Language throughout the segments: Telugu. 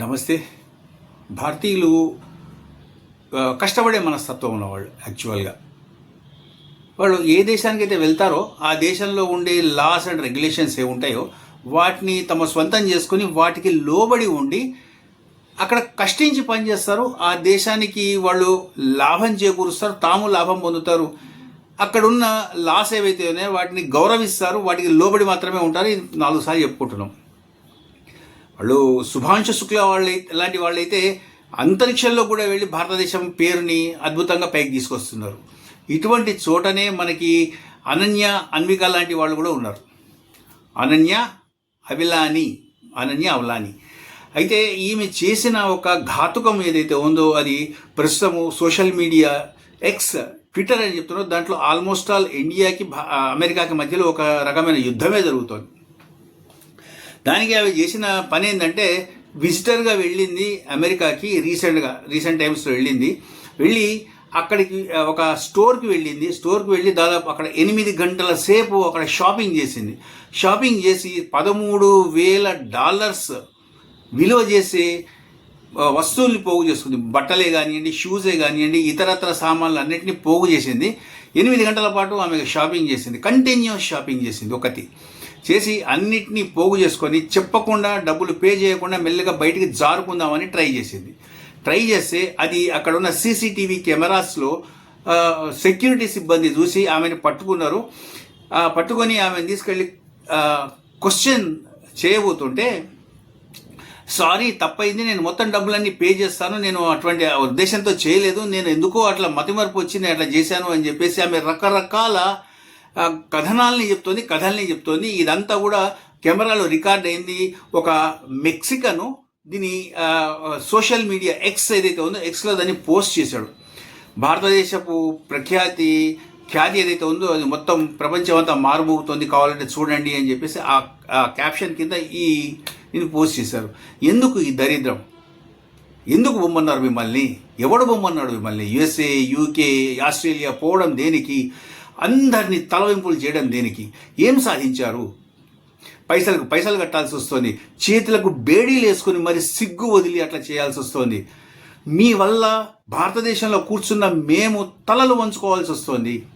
నమస్తే. భారతీయులు కష్టపడే మనస్తత్వం ఉన్నవాళ్ళు యాక్చువల్గా వాళ్ళు ఏ దేశానికి అయితే వెళ్తారో ఆ దేశంలో ఉండే లాస్ అండ్ రెగ్యులేషన్స్ ఏ ఉంటాయో వాటిని తమ స్వంతం చేసుకొని వాటికి లోబడి ఉండి అక్కడ కష్టించి పనిచేస్తారు. ఆ దేశానికి వాళ్ళు లాభం చేకూరుస్తారు తాము లాభం పొందుతారు. అక్కడున్న లాస్ ఏవైతే ఉన్నాయో వాటిని గౌరవిస్తారు వాటికి లోబడి మాత్రమే ఉంటారు. ఇది నాలుగు సార్లు చెప్పుకుంటున్నాం. వాళ్ళు శుభాంశ శుక్ల వాళ్ళు లాంటి వాళ్ళైతే అంతరిక్షంలో కూడా వెళ్ళి భారతదేశం పేరుని అద్భుతంగా పైకి తీసుకొస్తున్నారు. ఇటువంటి చోటనే మనకి అనన్య అన్విక లాంటి వాళ్ళు కూడా ఉన్నారు. అనన్య అవిలాని అనన్య అవలాని. అయితే ఈమె చేసిన ఒక ఘాతుకం ఏదైతే ఉందో అది ప్రస్తుతము సోషల్ మీడియా ఎక్స్ ట్విట్టర్ అని చెప్తున్నారు. దాంట్లో ఆల్మోస్ట్ ఆల్ ఇండియాకి అమెరికాకి మధ్యలో ఒక రకమైన యుద్ధమే జరుగుతోంది. దానికి అవి చేసిన పని ఏంటంటే విజిటర్గా వెళ్ళింది అమెరికాకి రీసెంట్గా రీసెంట్ టైమ్స్లో వెళ్ళింది. వెళ్ళి అక్కడికి ఒక స్టోర్కి వెళ్ళింది. స్టోర్కి వెళ్ళి దాదాపు అక్కడ ఎనిమిది గంటల సేపు అక్కడ షాపింగ్ చేసింది. షాపింగ్ చేసి పదమూడు వేల డాలర్స్ విలువ చేసే వస్తువుల్ని పోగు చేసుకుంది. బట్టలే కానివ్వండి షూసే కానివ్వండి ఇతరత్ర సామాన్లు అన్నింటినీ పోగు చేసింది. ఎనిమిది గంటల పాటు ఆమె షాపింగ్ చేసింది. కంటిన్యూస్ షాపింగ్ చేసింది ఒకటి. చేసి అన్నిటినీ పోగు చేసుకొని చెప్పకుండా డబ్బులు పే చేయకుండా మెల్లగా బయటికి జారుకుందామని ట్రై చేసింది. ట్రై చేస్తే అది అక్కడ ఉన్న సీసీటీవీ కెమెరాస్లో సెక్యూరిటీ సిబ్బంది చూసి ఆమెను పట్టుకున్నారు. పట్టుకొని ఆమెను తీసుకెళ్ళి క్వశ్చన్ చేయబోతుంటే సారీ తప్పైంది నేను మొత్తం డబ్బులన్నీ పే చేస్తాను నేను అటువంటి ఉద్దేశంతో చేయలేదు నేను ఎందుకో అట్లా మతిమరపు వచ్చి నేను అట్లా చేశాను అని చెప్పేసి ఆమె రకరకాల కథనాలని కథనాల్ని చెప్తోంది కథల్ని చెప్తోంది. ఇదంతా కూడా కెమెరాలో రికార్డ్ అయింది. ఒక మెక్సికను దీని సోషల్ మీడియా ఎక్స్ ఏదైతే ఉందో ఎక్స్లో దాన్ని పోస్ట్ చేశాడు. భారతదేశపు ప్రఖ్యాతి ఖ్యాతి ఏదైతే ఉందో అది మొత్తం ప్రపంచం అంతా మారుమోగుతోంది కావాలంటే చూడండి అని చెప్పేసి ఆ క్యాప్షన్ కింద ఈ నేను పోస్ట్ చేశారు. ఎందుకు ఈ దరిద్రం? ఎందుకు బొమ్మన్నారు మిమ్మల్ని? ఎవడు బొమ్మన్నాడు మిమ్మల్ని? యుఎస్ఏ యూకే ఆస్ట్రేలియా పోవడం దేనికి? అందరినీ తలవింపులు చేయడం దేనికి? ఏం సాధించారు? పైసలకు పైసలు కట్టాల్సి వస్తుంది. చేతులకు బేడీలు వేసుకొని మరి సిగ్గు వదిలి అట్లా చేయాల్సి వస్తుంది. మీ వల్ల భారతదేశంలో కూర్చున్న మేము తలలు వంచుకోవాల్సి వస్తుంది.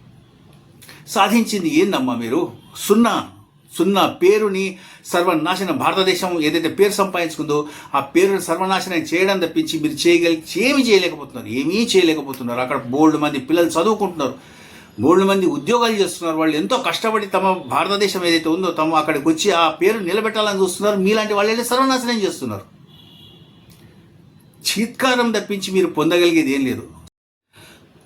సాధించింది ఏందమ్మా మీరు? సున్నా. సున్నా పేరుని సర్వనాశనం భారతదేశం ఏదైతే పేరు సంపాదించుకుందో ఆ పేరుని సర్వనాశనం చేయడం తప్పించి మీరు చేయగలి ఏమి చేయలేకపోతున్నారు ఏమీ చేయలేకపోతున్నారు. అక్కడ బోల్డ్ మంది పిల్లలు చదువుకుంటున్నారు. బోల్డ్ మంది ఉద్యోగాలు చేస్తున్నారు. వాళ్ళు ఎంతో కష్టపడి తమ భారతదేశం ఏదైతే ఉందో తమ అక్కడికి వచ్చి ఆ పేరు నిలబెట్టాలని చూస్తున్నారు. మీలాంటి వాళ్ళు సర్వనాశనం చేస్తున్నారు. చీత్కారం తప్పించి మీరు పొందగలిగేది ఏం లేదు.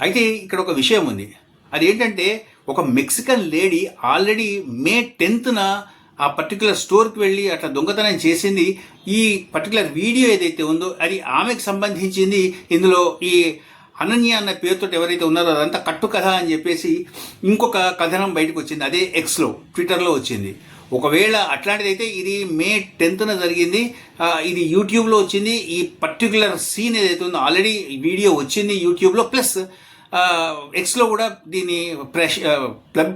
అయితే ఇక్కడ ఒక విషయం ఉంది. అది ఏంటంటే ఒక మెక్సికన్ లేడీ ఆల్రెడీ మే టెన్త్న ఆ పర్టికులర్ స్టోర్కి వెళ్ళి అట్లా దొంగతనం చేసింది. ఈ పర్టికులర్ వీడియో ఏదైతే ఉందో అది ఆమెకు సంబంధించింది. ఇందులో ఈ అనన్య అన్న పేరుతో ఎవరైతే ఉన్నారో అదంతా కట్టు కథ అని చెప్పేసి ఇంకొక కథనం బయటకు వచ్చింది. అదే ఎక్స్లో ట్విట్టర్లో వచ్చింది. ఒకవేళ అట్లాంటిదైతే ఇది మే టెన్త్న జరిగింది. ఇది యూట్యూబ్లో వచ్చింది. ఈ పర్టికులర్ సీన్ ఏదైతే ఉందో ఆల్రెడీ వీడియో వచ్చింది యూట్యూబ్లో ప్లస్ ఎక్స్లో కూడా దీన్ని ప్రెష్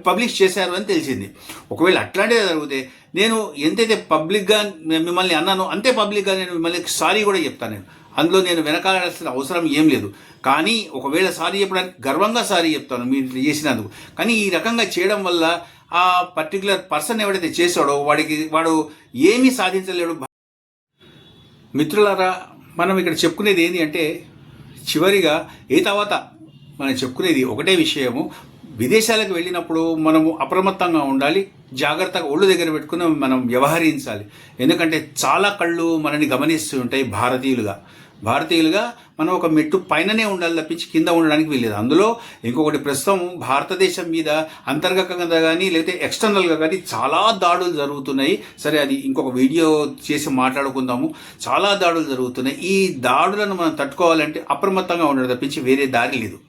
పబ్లిష్ చేశారు అని తెలిసింది. ఒకవేళ అట్లాంటిదే జరిగితే నేను ఎంతైతే పబ్లిక్గా మిమ్మల్ని అన్నానో అంతే పబ్లిక్గా నేను మిమ్మల్ని సారీ కూడా చెప్తాను నేను. అందులో నేను వెనకాడాల్సిన అవసరం ఏం లేదు. కానీ ఒకవేళ సారీ చెప్పడానికి గర్వంగా సారీ చెప్తాను మీరు చేసినందుకు. కానీ ఈ రకంగా చేయడం వల్ల ఆ పర్టికులర్ పర్సన్ ఎవడైతే చేశాడో వాడికి వాడు ఏమీ సాధించలేడు. మిత్రులారా మనం ఇక్కడ చెప్పుకునేది ఏంటి అంటే చివరిగా ఏ తర్వాత మనం చెప్పుకునేది ఒకటే విషయము. విదేశాలకు వెళ్ళినప్పుడు మనము అప్రమత్తంగా ఉండాలి. జాగ్రత్తగా ఒళ్ళు దగ్గర పెట్టుకుని మనం వ్యవహరించాలి. ఎందుకంటే చాలా కళ్ళు మనని గమనిస్తూ ఉంటాయి భారతీయులుగా. భారతీయులుగా మనం ఒక మెట్టు పైననే ఉండాలి తప్పించి కింద ఉండడానికి వీల్లేదు. అందులో ఇంకొకటి ప్రస్తుతం భారతదేశం మీద అంతర్గతంగా కానీ లేకపోతే ఎక్స్టర్నల్గా కానీ చాలా దాడులు జరుగుతున్నాయి. సరే అది ఇంకొక వీడియో చేసి మాట్లాడుకుందాము. చాలా దాడులు జరుగుతున్నాయి. ఈ దాడులను మనం తట్టుకోవాలంటే అప్రమత్తంగా ఉండడం తప్పించి వేరే దారి లేదు.